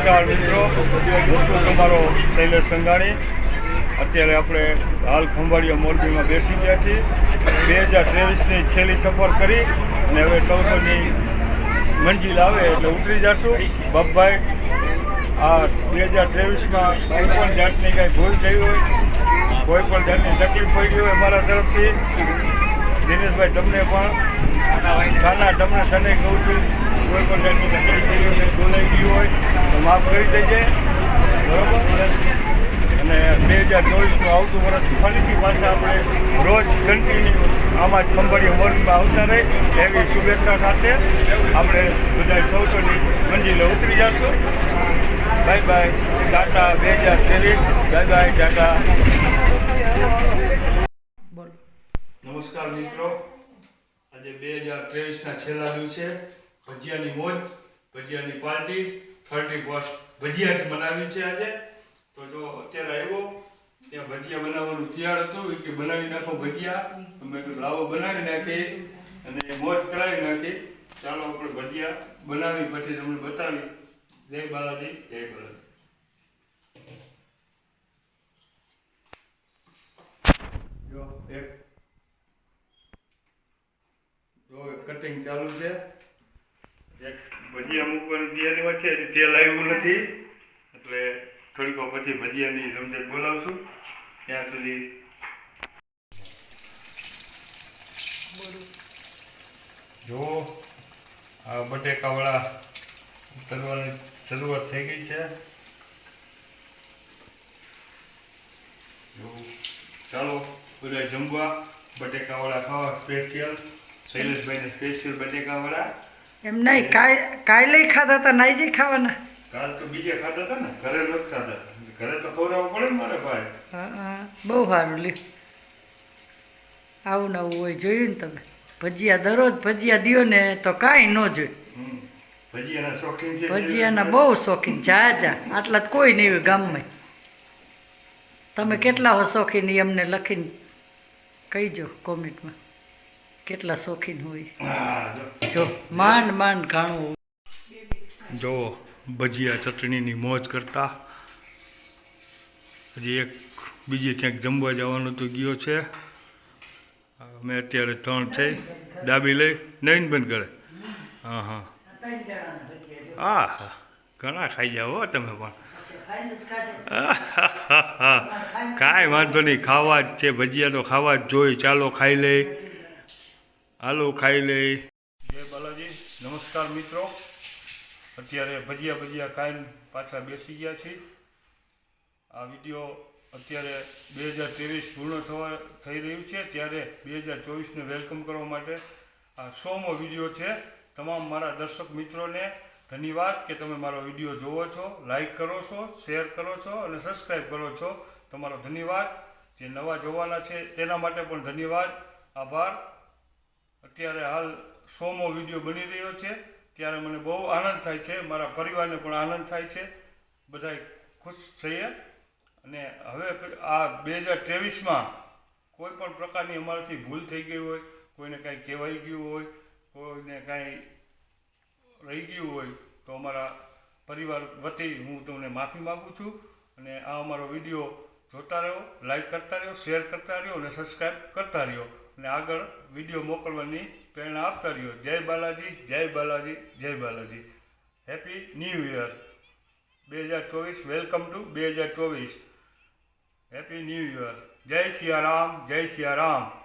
નમસ્કાર મિત્રો. હું છું તમારો શૈલેષ સંઘાણી અત્યારે આપણે હાલ ખંભાળિયા મોરબીમાં બેસી ગયા છીએ. બે હજાર ત્રેવીસની છેલ્લી સફર કરી અને હવે સૌસોની મંજિલ આવે એટલે ઉતરી જશું. બાપભાઈ, આ બે હજાર ત્રેવીસમાં કોઈ પણ જાતની કાંઈ ભૂલ થઈ હોય, કોઈ પણ જાતની તકલીફ પડી હોય મારા તરફથી દિનેશભાઈ, તમને પણ ખાના તમને તને કહું છું. કોઈ પણ જાતની તકલીફ થઈ હોય બોલાઈ ગયું હોય, તો માફ કરી દેજે. બરોબર? અને બે હજાર ચોવીસનું આવતું વર્ષ ફરીથી પાછા આપણે રોજ કન્ટિન્યુ આમાં જ ખંભાળીયા વર્ગમાં આવતા રહે. એવી શુભેચ્છા સાથે આપણે બધા સૌસોની મંજિલે ઉતરી જશું. By bye. ટાટા બે હજાર ત્રેવીસ. Bye bye, tata. નમસ્કાર મિત્રો. આજે બે હજાર ત્રેવીસના છેલ્લા દિવસે ભજીયાની મોજ, ભજીયાની પાર્ટી, થર્ટી ફર્સ્ટ ભજીયાથી મનાવી છે આજે. તો જો અત્યારે આવ્યો, ત્યાં ભજીયા બનાવવાનું તૈયાર હતું કે બનાવી નાખો ભજીયા. અમે લાવો બનાવી નાખી અને મોજ કરાવી નાખી ચાલો આપણે ભજીયા બનાવી, પછી તમને બતાવી. જય બાલાજી જય બાલાજી. જો, એક જો કટિંગ ચાલુ છે. એક ભજીયા મૂકવાની તૈયારીમાં છે તે તેલ આવ્યું નથી. એટલે થોડીક વાર પછી ભજીયાની સમજણ બોલાવશું. ત્યાં સુધી જો, આ બટેકાવાળા તરવાની શરૂઆત થઈ ગઈ છે. ચાલો, બધા જમવા. બટેકાવાળા ખાવા સ્પેશિયલ શૈલેષભાઈને સ્પેશિયલ બટેકાવાળા એમ નહીં કાય કાલે ખાધા હતા નાઈજી ખાવાના. કાલ તો બીજે ખાધા હતા ને ઘરે રોજ ખાધા. ઘરે તો ખવડાવવું પડે ને મારે ભાઈ. હા હા બહુ સારું લ્યો. આવું નવું હોય જોયું ને તમે. ભજીયા દરરોજ ભજીયા દ્યો ને તો કાંઈ ન જોયું. ભજીયાના શોખીન છે ભજીયાના બહુ શોખીન જા જા. આટલા કોઈ નહીં હોય ગામમાં. તમે કેટલા હો શોખીન એ અમને લખીને કહીજો કોમેન્ટમાં. કેટલા શોખીન હોય. હા, જો. માંડ માંડ ખાણું જો ભજીયા ચટણીની મોજ કરતા. હજી એક બીજે ક્યાંક જમવા જવાનું તો ગયો છે. અમે અત્યારે ત્રણ છે ડાબી લઈ નહીં બંધ કરે. હા હા. હા હા. ઘણા ખાઈ જાઓ હો તમે પણ. કાંઈ વાંધો નહીં ખાવા જ છે. ભજીયા તો ખાવા જ જોઈએ ચાલો ખાઈ લઈ. હાલો, ખાઈ લઈ જય બાલાજી. નમસ્કાર મિત્રો. અત્યારે ભજીયા ભજીયા ખાઈને પાછા બેસી ગયા છીએ. આ વીડિયો અત્યારે બે હજાર ત્રેવીસ પૂર્ણ થવા થઈ રહ્યું છે. ત્યારે બે હજાર ચોવીસને વેલકમ કરવા માટે આ સોમો વીડિયો છે. તમામ મારા દર્શક મિત્રોને ધન્યવાદ કે તમે મારો વીડિયો જોવો છો. લાઈક કરો છો શેર કરો છો અને સબસ્ક્રાઈબ કરો છો. તમારો ધન્યવાદ. જે નવા જોવાના છે તેના માટે પણ ધન્યવાદ. આભાર. અત્યારે હાલ સોમો વીડિયો બની રહ્યો છે. ત્યારે મને બહુ આનંદ થાય છે. મારા પરિવારને પણ આનંદ થાય છે. બધા ખુશ થઈએ. અને હવે આ બે હજાર ત્રેવીસમાં કોઈ પણ પ્રકારની અમારાથી ભૂલ થઈ ગઈ હોય, કોઈને કાંઈ કહેવાઈ ગયું હોય, કોઈને કાંઈ રહી ગયું હોય, તો અમારા પરિવાર વતી હું તમને માફી માગું છું. અને આ અમારો વીડિયો જોતા રહ્યો લાઈક કરતા રહ્યો શેર કરતા રહ્યો અને સબસ્ક્રાઈબ કરતા રહો અને આગળ વીડિયો મોકલવાની પ્રેરણા આપતા રહ્યો. જય બાલાજી જય બાલાજી જય બાલાજી. હેપી ન્યૂ યર બે હજાર ચોવીસ વેલકમ ટુ બે હજાર ચોવીસ. હેપી ન્યૂ યર જય સિયારામ જય સિયારામ.